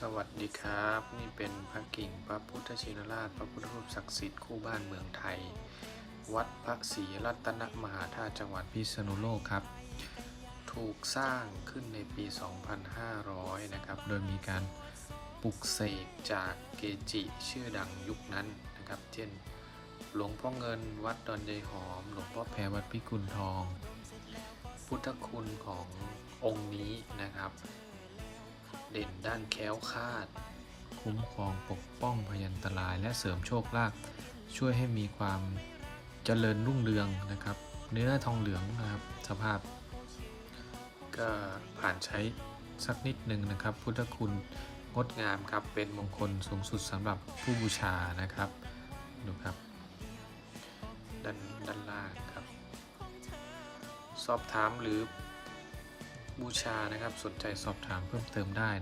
สวัสดีครับ นี่เป็นพระกิ่งพระพุทธชินราช พระพุทธรูปศักดิ์สิทธิ์คู่บ้านเมืองไทย วัดพระศรีรัตนมหาธาตุจังหวัดพิษณุโลกครับ ถูกสร้างขึ้นในปี 2500 นะครับ โดยมีการปลุกเสกจากเกจิชื่อดังยุคนั้นนะครับ เช่น หลวงพ่อเงินวัดดอนยายหอม หลวงพ่อแพรวัดพิกุลทอง พุทธคุณขององค์นี้นะครับ เด่นด้านแค้วคาด คุ้มครองปกป้องพยันตรายและเสริมโชคลาภช่วยให้มีความเจริญรุ่งเรืองนะครับ เนื้อทองเหลืองนะครับสภาพ ก็ผ่านใช้สักนิดหนึ่งนะครับ พุทธคุณงดงามครับเป็นมงคลสูงสุดสำหรับผู้บูชานะครับดูครับด้านด้านล่างครับ สอบถามหรือบูชานะครับสนใจสอบถามเพิ่มเติมได้